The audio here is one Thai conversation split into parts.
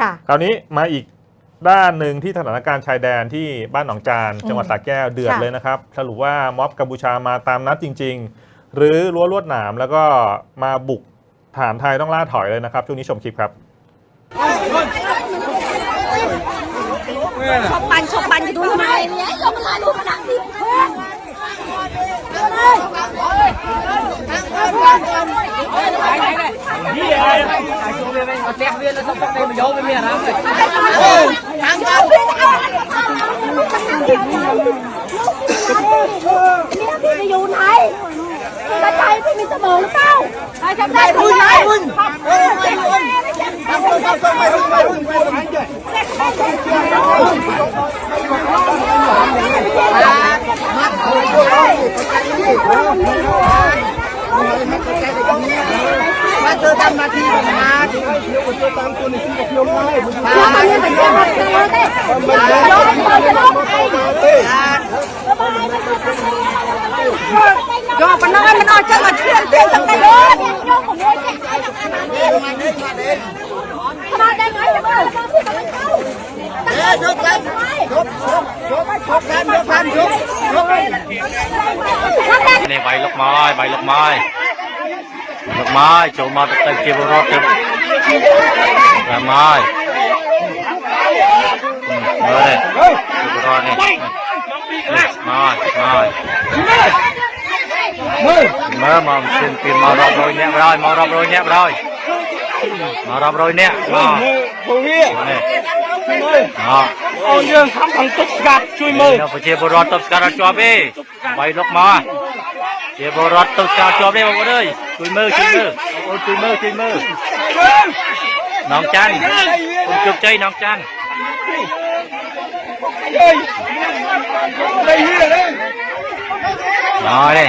ค่ะ คราวนี้มาอีกด้านหนึ่งที่สถานการณ์ชายแดนที่บ้านหนองจานจังหวัดสระแก้วเดือดค่ะ เลยนะครับสรุปว่าม็อบกัมพูชามาตามนัดจริง ๆ หรือรั้วลวดหนามแล้วก็มาบุกฐานไทยต้องล่าถอยเลยนะครับ ช่วงนี้ชมคลิปครับ ชอบปันชอบปันจะดูทำไมเนี่ยชอบมันลายดูมันหนักดิท ចូលតាមគោលនយោបាយខ្ញុំណាខ្ញុំអត់មានប្រយោជន៍ទេខ្ញុំទៅទេយកប៉ុណ្ណឹងមិនអត់ចឹងមកឈឿនទេទាំងនេះខ្ញុំកុំមួយចេះតែអានេះមកនេះមកនេះមកដល់ហើយទៅអេយកតាមយកយកយកតាមយកតាមយកយកនេះបាយលុកមកហើយបាយលុកមកហើយលុកមកចូលមកទៅជាបរតទៅ làm ơi mời đây chụp rồi nè mời mời mơ mà xin tiền màu rộp rồi nhẹ rồi màu rộp rồi nhẹ rồi màu rộp rồi nhẹ rồi nè đó អូនយើងខំខាងទុកស្កាត់ជួយមើលប្រជាពលរដ្ឋទុកស្កាត់អត់ជាប់ទេបីលុកមកជាពលរដ្ឋទុកស្កាត់ជាប់ទេបងប្អូនអើយជួយមើលជួយមើលបងប្អូនជួយមើលជួយមើល น้องจันคุณจุกใจน้องจันรอเลย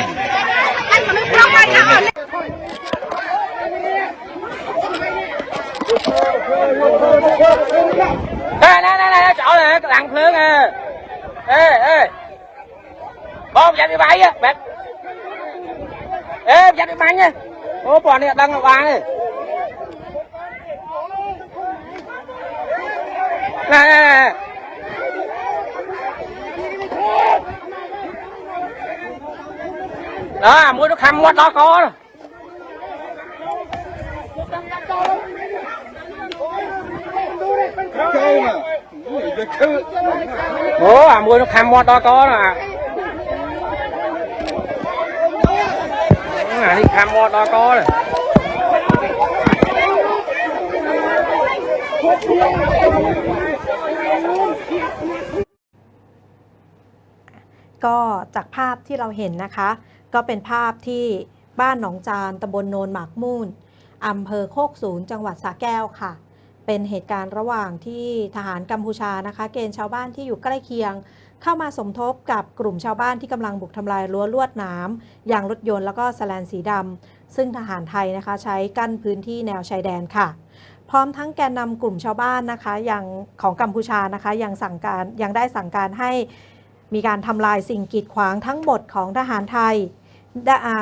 เฮ้ยนั่นนั่นนั่นเจ้าเลยหลังเพลิงเออเอ้เอ้บอมยันไปไปอ่ะแบบเอ้ยันไปมันเนี่ยโอ้ปอนเนี่ยตั้งระวังเลย này đó mua nó khăm quá đó có Ủa, à, mua nó khăm quá đó có nè. Đi khăm quá đó có nè. Thank you. ก็จากภาพที่เราเห็นนะคะ ก็เป็นภาพที่บ้านหนองจานตำบลโนนหมากมูนอำเภอโคกสูงจังหวัดสระแก้วค่ะ เป็นเหตุการณ์ระหว่างที่ทหารกัมพูชานะคะ เกณฑ์ชาวบ้านที่อยู่ใกล้เคียง เข้ามาสมทบกับกลุ่มชาวบ้านที่กำลังบุกทำลายรั้วลวดน้ำยางรถยนต์แล้วก็สแลนสีดำซึ่งทหารไทยนะคะ ใช้กั้นพื้นที่แนวชายแดนค่ะพร้อมทั้งแกนนำกลุ่มชาวบ้านนะคะอย่างของกัมพูชานะคะยังสั่งการยังได้สั่งการให้ มีการทำลายสิ่งกีดขวางทั้งหมดของทหารไทย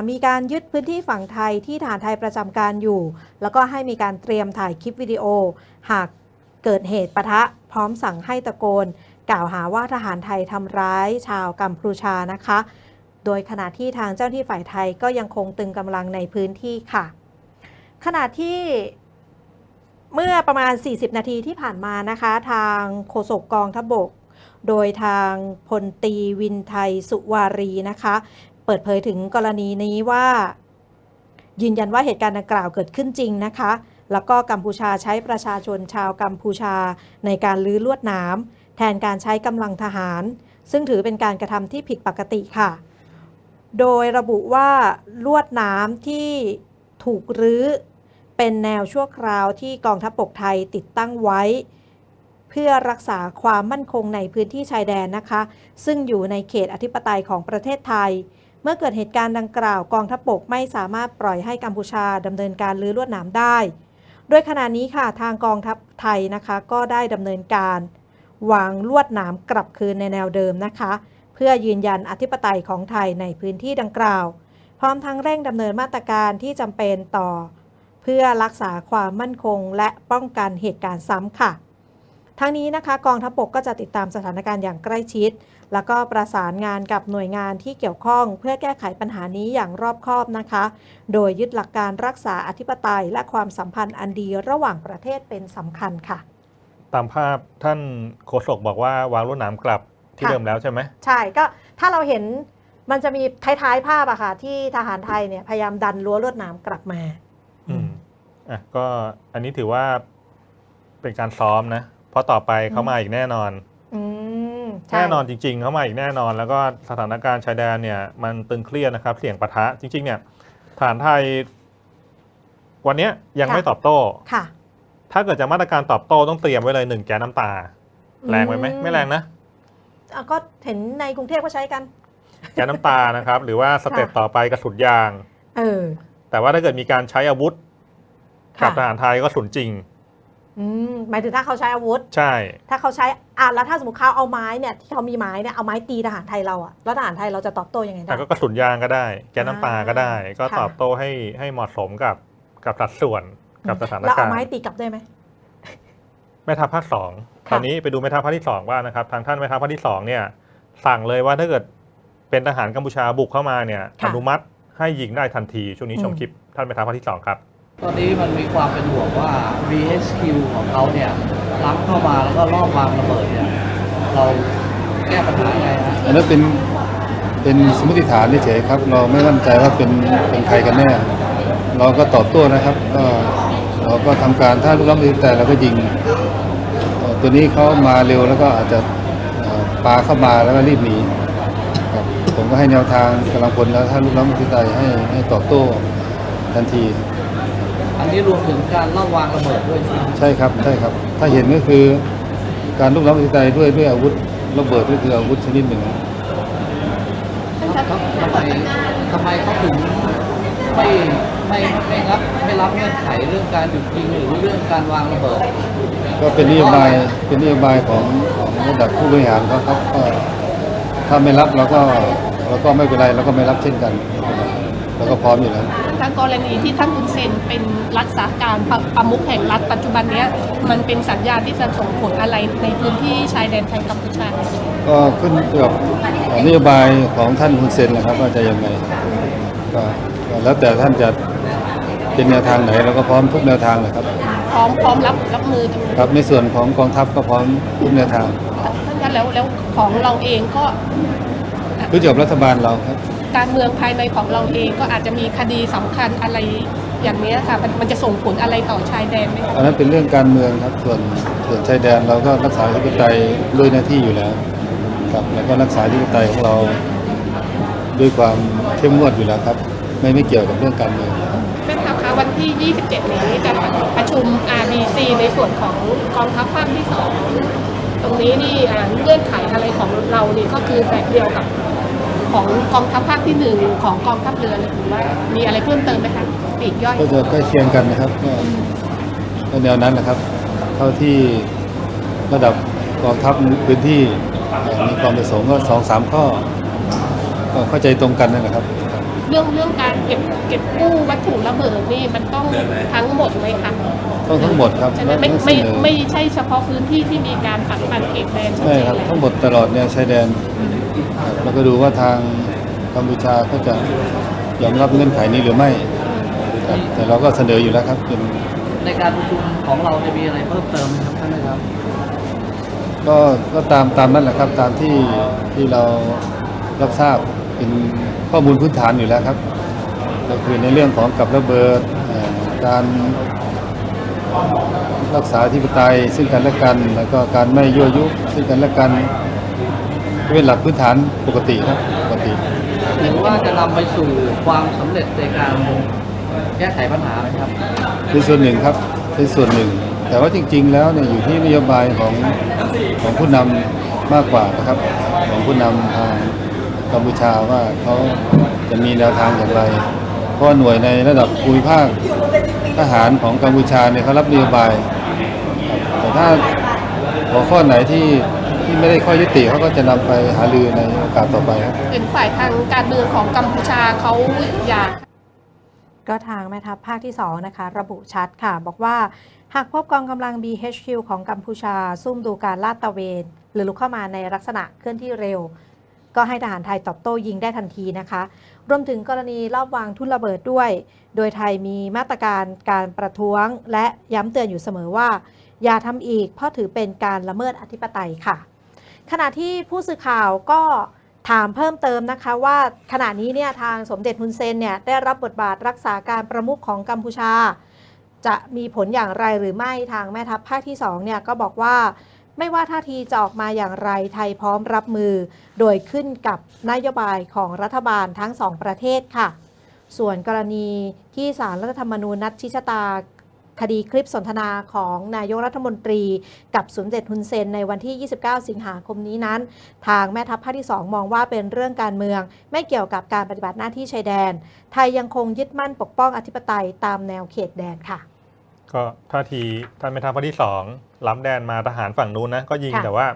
มีการยึดพื้นที่ฝั่งไทยที่ทหารไทยประจำการอยู่ แล้วก็ให้มีการเตรียมถ่ายคลิปวิดีโอ หากเกิดเหตุปะทะ พร้อมสั่งให้ตะโกน กล่าวหาว่าทหารไทยทำร้ายชาวกัมพูชานะคะ โดยขณะที่ทางเจ้าหน้าที่ฝ่ายไทยก็ยังคงตึงกำลังในพื้นที่ค่ะ ขณะที่เมื่อประมาณ 40 นาทีที่ผ่านมานะคะ ทางโฆษกกองทพบก โดยทางพลตีวินไทยสุวารีนะคะ เปิดเผยถึงกรณีนี้ว่า ยืนยันว่าเหตุการณ์ดังกล่าวเกิดขึ้นจริงนะคะ แล้วก็กัมพูชาใช้ประชาชนชาวกัมพูชาในการลื้อลวดหน้ำแทนการใช้กำลังทหาร ซึ่งถือเป็นการกระทำที่ผิดปกติค่ะ โดยระบุว่าลวดหน้ำที่ถูกรื้อเป็นแนวชั่วคราวที่กองทัพบกไทยติดตั้งไว้ พื่อรักษาความมั่นคงในพื้นที่ชายแดนนะคะ ซึ่งอยู่ในเขตอธิปไตยของประเทศไทย เมื่อเกิดเหตุการณ์ดังกล่าวกองทัพบกไม่สามารถปล่อยให้กัมพูชาดำเนินการลื้อลวดหนามได้ โดยขณะนี้ค่ะทางกองทัพไทยนะคะก็ได้ดำเนินการวางลวดหนามกลับคืนในแนวเดิมนะคะ เพื่อยืนยันอธิปไตยของไทยในพื้นที่ดังกล่าว พร้อมทั้งเร่งดำเนินมาตรการที่จำเป็นต่อ เพื่อรักษาความมั่นคงและป้องกันเหตุการณ์ซ้ำค่ะ ทั้งนี้นะคะกองทัพบกก็จะติดตามสถานการณ์อย่างใกล้ชิด แล้วก็ประสานงานกับหน่วยงานที่เกี่ยวข้อง เพื่อแก้ไขปัญหานี้อย่างรอบคอบนะคะ โดยยึดหลักการรักษาอธิปไตย และความสัมพันธ์อันดีระหว่างประเทศเป็นสำคัญค่ะ ตามภาพท่านโฆษกบอกว่าวางรวดหนามกลับที่ค่ะเดิมแล้วใช่ไหมใช่ก็ถ้าเราเห็นมันจะมีท้ายๆภาพอะค่ะ ที่ทหารไทยเนี่ยพยายามดันรั้วลวดหนามกลับมา อืมอะก็อันนี้ถือว่าเป็นการซ้อมนะ เพราะต่อไปเขามาอีกแน่นอนอืมใช่แน่นอนจริง ๆ เขามาอีกแน่นอน แล้วก็สถานการณ์ชายแดนเนี่ยมันตึงเครียดนะครับ เสี่ยงปะทะจริง ๆ เนี่ยฐานไทย วันเนี้ยยังไม่ตอบโต้ ค่ะ ถ้าเกิดจะมาตรการตอบโต้ต้องเตรียมไว้เลยหนึ่งแก๊สน้ำตา แรงไปไหมไม่แรงนะอะก็เห็นในกรุงเทพก็ใช้กัน แก๊สน้ำตานะครับ หรือว่าสเต็ปค่ะต่อไปกระสุนยาง เออ แต่ว่าถ้าเกิดมีการใช้อาวุธกับค่ะทหารไทยก็สุนจริง อืมหมายถึงถ้าเขาใช้อาวุธ ใช่ ถ้าเขาใช้อะแล้วถ้าสมมติเขาเอาไม้เนี่ยที่เขามีไม้เนี่ยเอาไม้ตีทหารไทยเราอะแล้วทหารไทยเราจะตอบโต้ยังไงได้ แต่ก็กระสุนยางก็ได้ แก๊สน้ำตาก็ได้ ก็ค่ะ ตอบโต้ให้ให้เหมาะสมกับกับสัดส่วนกับสถานแล้วกาเอารณ์ไม้ตีกลับได้ไหม แม่ทัพภาคสองค่ะ ตอนนี้ไปดูแม่ทัพภาคที่สองว่านะครับทางท่านแม่ทัพภาคที่สองเนี่ยสั่งเลยว่าถ้าเกิดเป็นทหารกัมพูชาบุกเข้ามาเนี่ยอนุมัติให้ยิงได้ทันทีช่วงนี้ชมคลิปท่านแม่ทัพภาคที่สองครับ ตอนนี้มันมีความเป็นห่วงว่า VHQ ของเขาเนี่ยล้ำเข้ามาแล้วก็รอบวางระเบิดเนี่ยเราแก้ปัญหาไงฮะอันนั้นเป็นเป็นสมมติฐานเฉยๆครับ เราไม่มั่นใจว่าเป็นเป็นใครกันแน่ เราก็ตอบโต้นะครับก็เราก็ทำการถ้าลูกน้องไม่แต่เราก็ยิง ตัวนี้เขามาเร็วแล้วก็อาจจะปาเข้ามาแล้วก็รีบหนีผมก็ให้แนวทางกำลังพลแล้วถ้าลูกน้องไม่ติดใจให้ให้ตอบโต้ทันที อันนี้รวมถึงการรอบวางระเบิดด้วยใช่ไหมใช่ครับใช่ครับ ถ้าเห็นก็คือการลูกน้องติดใจด้วยด้วยอาวุธระเบิดก็คืออาวุธชนิดหนึ่งครับทำไมทำไมเขาถึงไม่ไม่ไม่รับไม่รับเงื่อนไขเรื่องการหยุดยิงหรือเรื่องการวางระเบิด ก็เป็นนโยบายเป็นนโยบายของของระดับผู้บริหารเขาครับก็ถ้าไม่รับเราก็เราก็ไม่เป็นไรเราก็ไม่รับเช่นกันเราก็พร้อมอยู่แล้ว ทั้งกรณีที่ท่านอุนเซนเป็นรักษาการประประมุขแห่งรัฐปัจจุบันเนี้ยมันเป็นสัญญาณที่จะส่งผลอะไรในพื้นที่ชายแดนไทยกัมพูชา ก็ขึ้นอยู่กับนโยบายของท่านฮุนเซนนะครับว่าจะยังไงก็ก็แล้วแต่ท่านจะเป็นแนวทางไหนเราก็พร้อมทุกแนวทางเลยครับ พร้อมพร้อมรับรับมือครับในส่วนของกองทัพก็พร้อมทุกแนวทางท่านคะแล้วแล้วของเราเองก็คือจบรัฐบาลเราครับ การเมืองภายในของเราเองก็อาจจะมีคดีสำคัญอะไรอย่างเนี้ยค่ะมันมันจะส่งผลอะไรต่อชายแดนไหมคะอันนั้นเป็นเรื่องการเมืองครับส่วนส่วนชายแดนเราก็รักษาธิปไตยด้วยหน้าที่อยู่แล้วครับแล้วก็รักษาธิปไตยของเราด้วยความเข้มงวดอยู่แล้วครับ ไม่ไม่เกี่ยวกับเรื่องการเมืองแม่ทัพคะวันที่ 27 นี้จะประชุม RBC ในส่วนของกองทัพภาคที่สองตรงนี้นี่อ่าเงื่อนไขอะไรของเรานี่ก็คือแบบเดียวกับ ของกองทัพภาคที่หนึ่งของกองทัพเรือเลยหรือว่ามีอะไรเพิ่มเติมไหมคะปลีกย่อย ก็จะใกล้เคียงกันนะครับก็ก็แนวนั้นนะครับ เท่าที่ระดับกองทัพพื้นที่เอ่อมีความประสงค์ก็สองสามข้อก็เข้าใจตรงกันนั่นแหละครับ เรื่องเรื่องการเก็บเก็บกู้วัตถุระเบิดนี่มันต้องทั้งหมดไหมคะต้องทั้งหมดครับใช่ไหมและไม่ต้องเสไม่นอไม่ใช่เฉพาะพื้นที่ที่มีการปักปันเขตแดนชัดใช่เจนครับแล้วทั้งหมดตลอดแนวชายแดนครับ แล้วก็ดูว่าทางกัมพูชาเขาจะยอมรับเงื่อนไขนี้หรือไม่ครับแต่เราก็เสนออยู่แล้วครับเป็นในการประชุมของเราจะมีอะไรเพิ่มเติมไหมครับท่านนะครับ ก็ก็ตามตามนั้นแหละครับ ตามที่ที่เรารับทราบเป็นข้อมูลพื้นฐานอยู่แล้วครับ ก็คือในเรื่องของกับระเบิดเอ่อการรักษาธิปไตยซึ่งกันและกัน แล้วก็การไม่ยั่วยุซึ่งกันและกัน เป็นหลักพื้นฐานปกติครับปกติหรือว่าจะนำไปสู่ความสำเร็จในการแก้ไขปัญหาไหมครับ เป็นส่วนหนึ่งครับ เป็นส่วนหนึ่ง แต่ว่าจริง ๆ แล้วเนี่ยอยู่ที่นโยบายของของผู้นำมากกว่านะครับ ของผู้นำทางกัมพูชาว่าเขาจะมีแนวทางอย่างไร เพราะว่าหน่วยในระดับภูมิภาคทหารของกัมพูชาเนี่ยเขารับนโยบายครับแต่ถ้าหัวข้อไหนที่ ที่ไม่ได้ข้อยุติเขาก็จะนำไปหารือในโอกาสต่อไปครับเป็นฝ่ายทางการเมืองของกัมพูชาเขาอยาก ก็ทางแม่ทัพภาคที่ 2 นะคะ ระบุชัดค่ะ บอกว่าหากพบกองกำลัง BHQ ของกัมพูชา ซุ่มดูการลาดตระเวน หรือลุกเข้ามาในลักษณะเคลื่อนที่เร็ว ก็ให้ทหารไทยตอบโต้ยิงได้ทันทีนะคะ รวมถึงกรณีรอบวางทุ่นระเบิดด้วย โดยไทยมีมาตรการการประท้วง และย้ำเตือนอยู่เสมอว่า อย่าทำอีกเพราะถือเป็นการละเมิดอธิปไตยค่ะ ขณะที่ผู้สื่อข่าวก็ถามเพิ่มเติมนะคะว่าขณะนี้เนี่ยทางสมเด็จฮุนเซนเนี่ยได้รับบทบาทรักษาการประมุขของกัมพูชา จะมีผลอย่างไรหรือไม่ทางแม่ทัพภาคที่2เนี่ยก็บอกว่าไม่ว่าท่าทีจะออกมาอย่างไรไทยพร้อมรับมือ โดยขึ้นกับนโยบายของรัฐบาลทั้งสองประเทศค่ะ ส่วนกรณีที่สารรัฐธรรมนูญนัดชี้ชะตา คดีคลิปสนทนาของนายกรัฐมนตรี กับสมเด็จฮุนเซนในวันที่ 29 สิงหาคมนี้นั้น ทางแม่ทัพภาคที่ 2 มองว่าเป็นเรื่องการเมือง ไม่เกี่ยวกับการปฏิบัติหน้าที่ชายแดน ไทยยังคงยึดมั่นปกป้องอธิปไตยตามแนวเขตแดนค่ะ ก็ท่าทีท่านแม่ทัพภาคที่สองล้ำแดนมาทหารฝั่งนู้นนะก็ยิงค่ะแต่ว่า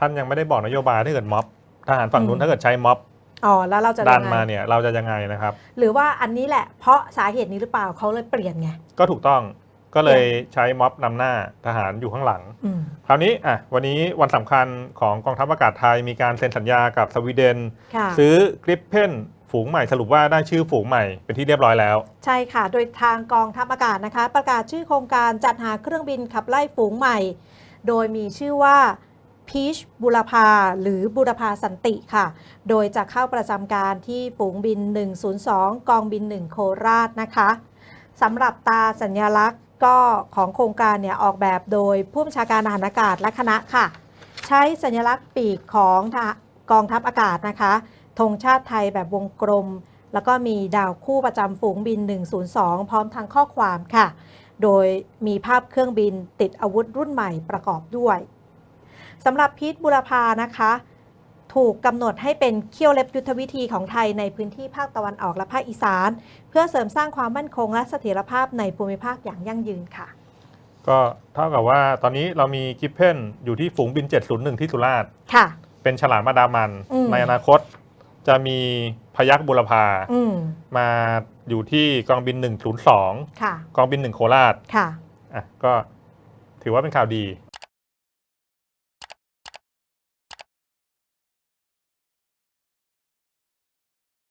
ท่านยังไม่ได้บอกนโยบายถ้าเกิดม็อบทหารฝั่งนู้อืนมถ้าเกิดใช้ม็อบอ๋อแล้วเราจะดันยังไงมาเนี่ยเราจะยังไงนะครับ หรือว่าอันนี้แหละเพราะสาเหตุนี้หรือเปล่าเขาเลยเปลี่ยนไงก็ถูกต้อง ก็เลยใช้ม็อบนำหน้าทหารอยู่ข้างหลัง อืม คราวนี้อะวันนี้วันสำคัญของกองทัพอากาศไทยมีการเซ็นสัญญากับสวีเดน ค่ะ ซื้อกริปเพนฝูงใหม่สรุปว่าได้ชื่อฝูงใหม่เป็นที่เรียบร้อยแล้ว ใช่ค่ะ โดยทางกองทัพอากาศนะคะ ประกาศชื่อโครงการจัดหาเครื่องบินขับไล่ฝูงใหม่ โดยมีชื่อว่าพีชบุรพาหรือบุรพาสันติค่ะ โดยจะเข้าประจำการที่ฝูงบิน 102 กองบิน 1 โคราชนะคะสำหรับตาสัญลักษณ์ ก็ของโครงการเนี่ยออกแบบโดยผู้บัญชาการทหารอากาศและคณะค่ะ ใช้สัญลักษณ์ปีกของกองทัพอากาศนะคะธงชาติไทยแบบวงกลม แล้วก็มีดาวคู่ประจำฝูงบิน 102 พร้อมทางข้อความค่ะ โดยมีภาพเครื่องบินติดอาวุธรุ่นใหม่ประกอบด้วยสำหรับพีทบุรพานะคะ ถูกกำหนดให้เป็นเขี้ยวเล็บยุทธวิธีของไทยในพื้นที่ภาคตะวันออกและภาคอีสาน เพื่อเสริมสร้างความมั่นคงและเสถียรภาพในภูมิภาคอย่างยั่งยืนค่ะ ก็เท่ากับว่าตอนนี้เรามีกริปเพนอยู่ที่ฝูงบิน 701 ที่สุราษฎร์ค่ะ เป็นฉลามมาดามันอืมในอนาคตจะมีพยักบุรพาอืมมาอยู่ที่กองบิน 102ค่ะกองบิน 1 โคราชค่ะอะก็ถือว่าเป็นข่าวดี